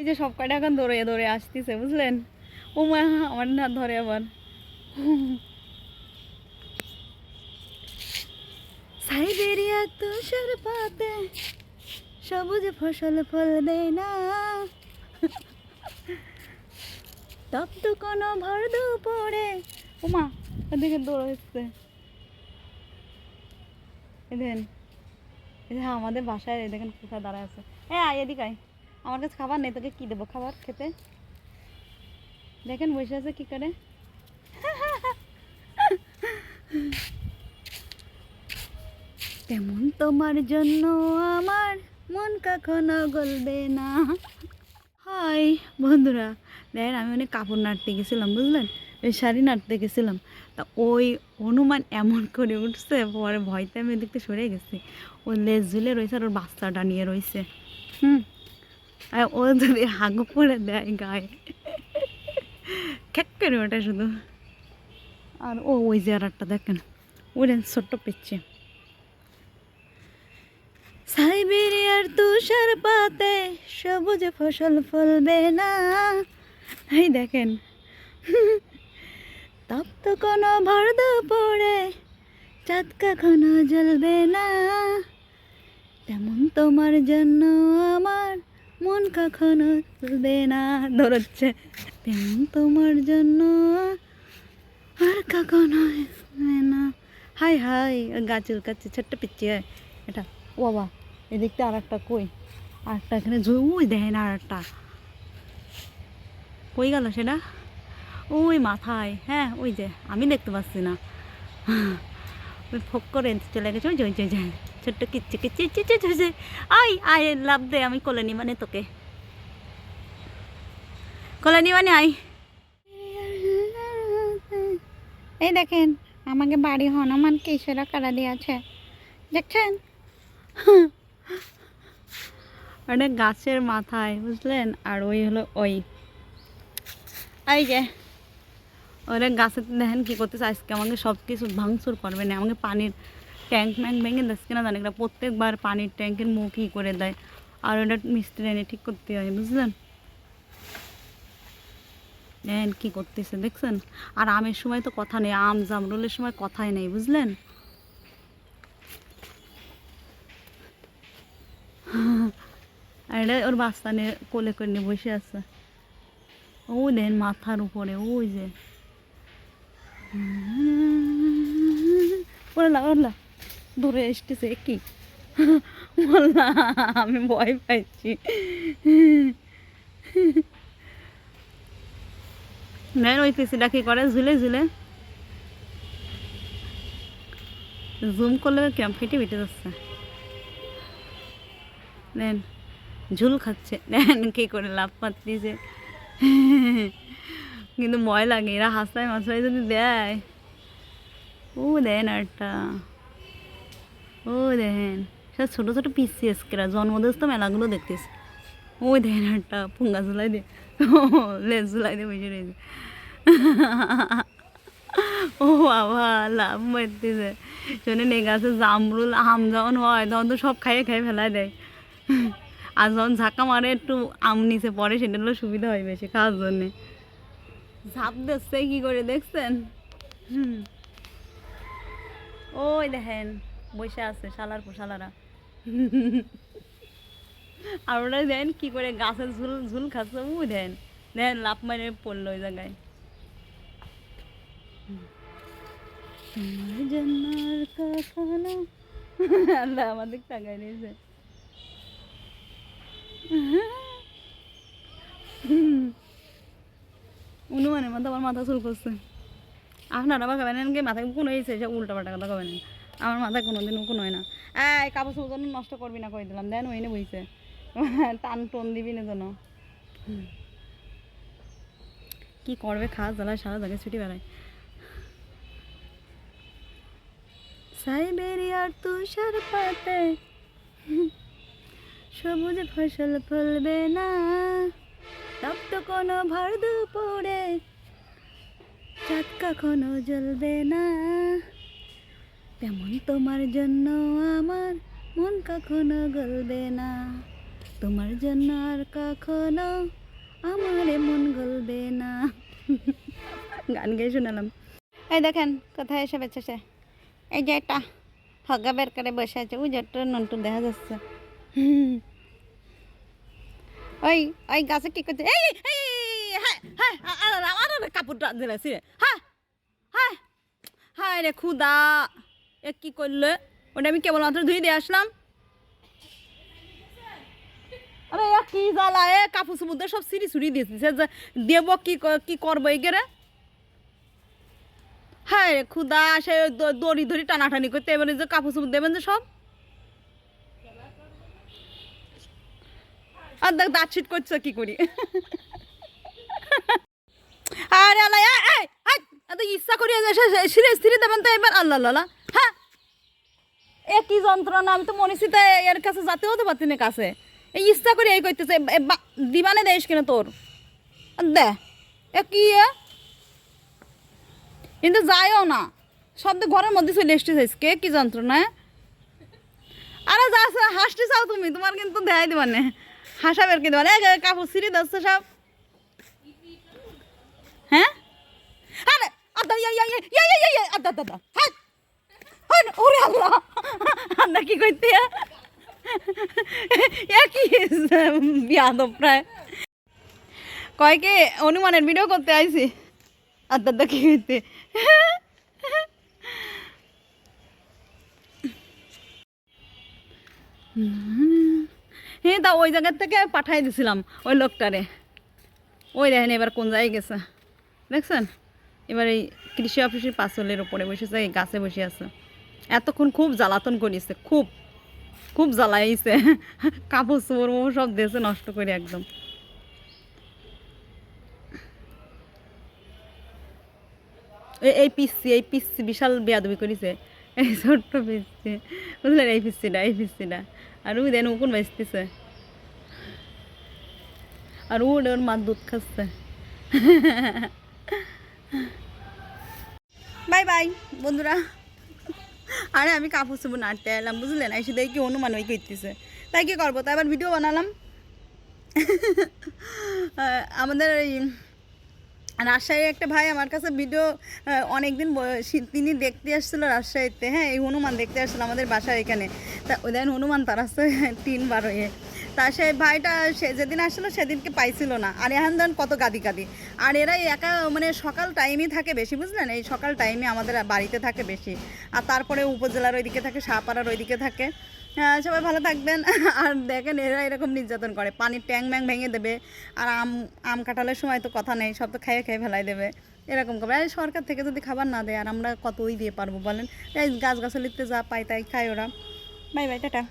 এই যে সব কয়টা এখন দৌড়ে দৌড়ে আসতেছে, বুঝলেন? ও মা আমার না ধরে আবার। সাইবেরিয়া তুষার পাতে সবুজ ফসল ফলবে না। তপ্ত কোনো ভর দুপুরে। ওমা ওদিকে দৌড় হচ্ছে। দেখেন, এই যে আমাদের বাসায় দেখেন কোথায় দাঁড়ায় আছে। হ্যাঁ এদিকে আয়। আমার কাছে খাবার নেই, তোকে কি দেবো খাবার খেতে? দেখেন বসে আছে কি করে? তেমন তোমার জন্য আমার মন কখনো গলবে না। হাই, বন্ধুরা, দেখেন আমি অনেক কাপড় নাড়তে গেছিলাম, বুঝলেন? ওই শাড়ি নাড়তে গেছিলাম। তা ওই হনুমান এমন করে উঠছে, পরে ভয়তে আমি এদিকতে সরে গেছি। ও লেজ ঝুলে রয়েছে আর ওর বাচ্চাটা নিয়ে রয়েছে। হুম আর ও যদি হাগু পরে দেয় গায়ে খ্যাক করে ওটা শুধু আর ও ওই একটা দেখেন ওটা ছোট্ট পেচ্ছে সাইবেরিয়ার তুষার পাতে সবুজ ফসল ফলবে না এই দেখেন তপ্ত কোনো ভরদ পড়ে চাঁদ কখনো জ্বলবে না তেমন তোমার জন্য আমার মন কখনো চলবে না। দৌড়চ্ছে। তেমন তোমার জন্য আর কখনো না। হাই হাই গাছের চুলকাচ্ছে, ছোট্ট পিচ্ছি হয়। এটা, ও বাবা, এদিকটা আর একটা কই? আর একটা এখানে জমুই দেয় না আর একটা কই গেল সেটা? ওই মাথায় হ্যাঁ ওই যে, আমি দেখতে পাচ্ছি না। ওই ফোক করে চলে গেছে, ওই যে ওই যে ওই যে। ছোট্ট কিচ্ছি কিচ্ছি চিচি চিচি আই আয় লাভ দে, আমি কোলে নি মানে তোকে। কোলে নি মানে আই এই দেখেন, আমাকে বাড়ি হনুমান কিসেরা কারা দিয়েছে। দেখছেন? ওটা গাছের মাথায়, বুঝলেন? আর ওই হলো ওই। এই যে, ওরা গাছের দেখেন কী করতেছে, আজকে আমাকে সব কিছু ভাঙচুর করবে না, আমাকে পানির ট্যাঙ্ক ম্যাঙ্ক ভেঙে দিচ্ছে কিনা জানি না, প্রত্যেকবার পানির ট্যাঙ্কের মুখ ই করে দেয়। আর ওটা মিস্ত্রি এনে ঠিক করতে হয়, বুঝলেন? দেখেন কী করতেছে, দেখছেন? আর আমের সময় তো কথা নেই, আম জামরুলের সময় কথাই নেই, বুঝলেন? এটা ওর বাচ্চা নিয়ে কোলে করে নিয়ে বসে আছে। ও দেন মাথার উপরে, ওই যে। ওরলা ওরলা দূরে এসতেছে কি? আমি ভয় পাইছি। নেন ওই পিসিটা কি করে ঝুলে ঝুলে। জুম করলে কেমন ফেটে ফেটে যাচ্ছে। নেন ঝুল খাচ্ছে। নেন কি করে লাভ পাচ্ছিছে কিন্তু ভয় লাগে, এরা হাসায় মাছায় যদি দেয়। ও দেন আরটা ও দেখেন সব ছোটো ছোটো পিসি এসকেরা জন্মদিন তো মেলাগুলো দেখতেছে। ওই দেখেন একটা পুঙ্গা ঝুলাই দিয়ে, লেজ ঝুলাই দিয়ে বসে রয়েছে। ও বাবা, লাভ মারতেছে। শোনেন, এই গাছে জামরুল, আম যখন হয়, তখন তো সব খাইয়ে খাইয়ে ফেলাই দেয়। আর যখন ঝাঁকা মারে, একটু আম নিচে পড়ে সেটা হলো সুবিধা হয় বেশি খাওয়ার জন্যে। ঝাঁপ দিচ্ছে, কি করে দেখছেন। ওই দেখেন বসে আছে, শালার পোশালারা আর ওরা দেন কি করে গাছের ঝুল ঝুল খাচ্ছে ওই দেন। দেন লাভ মারে পড়ল ওই জায়গায়। তোমার আল্লাহ আমাদের টাকায় নিয়েছে। অনুমানের মধ্যে আমার মাথা চুল করছে। আপনারা আবার খাবেন মাথায় কোনো হয়েছে সে উল্টা পাল্টা কথা খাবেন আমার মাথায় কোনো দিন কোনো হয় না। এই, কাপড় চোপড় নষ্ট করবি না কই দিলাম। দেন ওইনে বইছে। টান টোন দিবি না যেন। কি করবে খাস জ্বালায়, সারা জায়গায় ছুটি বেড়ায়। সাইবেরিয়ার তুষার পাতে সবুজ ফসল ফলবে না। তপ্ত কোনো ভর দুপুরে চাঁদ কখনো জ্বলবে না। তেমন তোমার জন্য আমার মন কখনো গলবে না তোমার জন্য আর কখনো আমার মন গলবে না গান গেয়ে শোনালাম এই দেখেন কোথায় এসে বেঁচেছে এই যে একটা হগা বের করে বসে আছে ওই যে নন্টু দেখা যাচ্ছে ওই ওই গাছে কি করছে এই হ্যাঁ হ্যাঁ কাপড়টা দিলাছি হ্যাঁ হ্যাঁ হ্যাঁ রে খুদা এ কি করলে? ওটা আমি কেবলমাত্র ধুয়ে দিয়ে আসলাম। আরে কি জ্বালা এ কাপড় সমুদ্রে সব সিঁড়ি সুড়ি দিয়েছে। যে দেব কি ক- করব এই গেরে? হ্যাঁ খুদা সে দড়ি ধরি টানাটানি করতে এবারে যে কাপড় চুপড় দেবেন যে সব? আর দেখ দাঁত ছিট করছে কি করি? আরে আল্লাহ এই, এই, এই, এত ইচ্ছা করি সিরে দেবেন তো এবার? আল্লাহ আল্লাহ। কি যন্ত্রণা? আমি তো মনীষী তো এর কাছে যাতে হতে পারতি না কাছে। এই ইচ্ছা করে এই করতেছে দিবানে দেশ কিনা তোর? দে এ কি এ? কিন্তু যায়ও না। সব শব্দ ঘরের মধ্যে চলে এসেছে কে কি যন্ত্রণা আরে যা হাসতে চাও তুমি তোমার কিন্তু দেখাই দিবার না। হাসা বের কে দিবার না। এ, কাপড় সিঁড়ি দিচ্ছে সব। হ্যাঁ? আরে আদা ইয়া ইয়া ইয়া ইয়া ইয়া আদা আদা হ্যাঁ, ওরে আল্লাহ! হ্যাঁ তা ওই জায়গার থেকে পাঠাই দিছিলাম, ওই লোকটারে। ওই দেখেন এবার কোন জায়গায় গেছে। দেখছেন? এবার এই কৃষি অফিসের পাঁচলের ওপরে বসেছে এই গাছে বসে আছে। এতক্ষণ খুব জ্বালাতন করিছে, খুব খুব জ্বালাইছে। কাপড় চোপড় সব দিয়েছে, নষ্ট করে একদম। এই পিসি এই পিসি বিশাল বেয়াদবি করেছে। এই ছোট্ট পিসি বুঝলেন, এই পিসিটা এই পিসিটা আর ওই দেন, উকুন বেচতেছে আর ওর ওর মা দুধ খাচ্ছে। বাই বাই, বন্ধুরা। আরে আমি কাপড় চোপড় নাড়তে এলাম, বুঝলে বুঝলেন এসে দেখি অনুমান ওই করতেছে তাই কি করব? তাই আবার ভিডিও বানালাম। আমাদের ওই রাজশাহীর একটা ভাই আমার কাছে ভিডিও অনেকদিন তিনি দেখতে আসছিল রাজশাহীতে। হ্যাঁ এই হনুমান দেখতে আসছিল আমাদের বাসার এখানে। তা, ওই দিন হনুমান তার আসছে তিনবার হয়ে। তা সেই ভাইটা সে যেদিন আসলো সেদিনকে পাইছিল না। আর এখন ধরেন কত গাদি গাদি। আর এরাই একা মানে সকাল টাইমই থাকে বেশি বুঝলেন? এই সকাল টাইমে আমাদের বাড়িতে থাকে বেশি। আর তারপরে উপজেলার ওইদিকে থাকে শাহপাড়ার ওইদিকে থাকে। হ্যাঁ, সবাই ভালো থাকবেন। আর দেখেন এরা এরকম নির্যাতন করে। পানির ট্যাং ম্যাং ভেঙে দেবে। আর আম আম কাটালের সময় তো কথা নেই সব তো খাইয়ে খেয়ে ফেলাই দেবে। এরকম করবে আর সরকার থেকে যদি খাবার না দেয় আর আমরা কতই দিয়ে পারব বলেন? এই গাছ গাছালিতে যা পাই তাই খাই ওরা। Bye bye tata.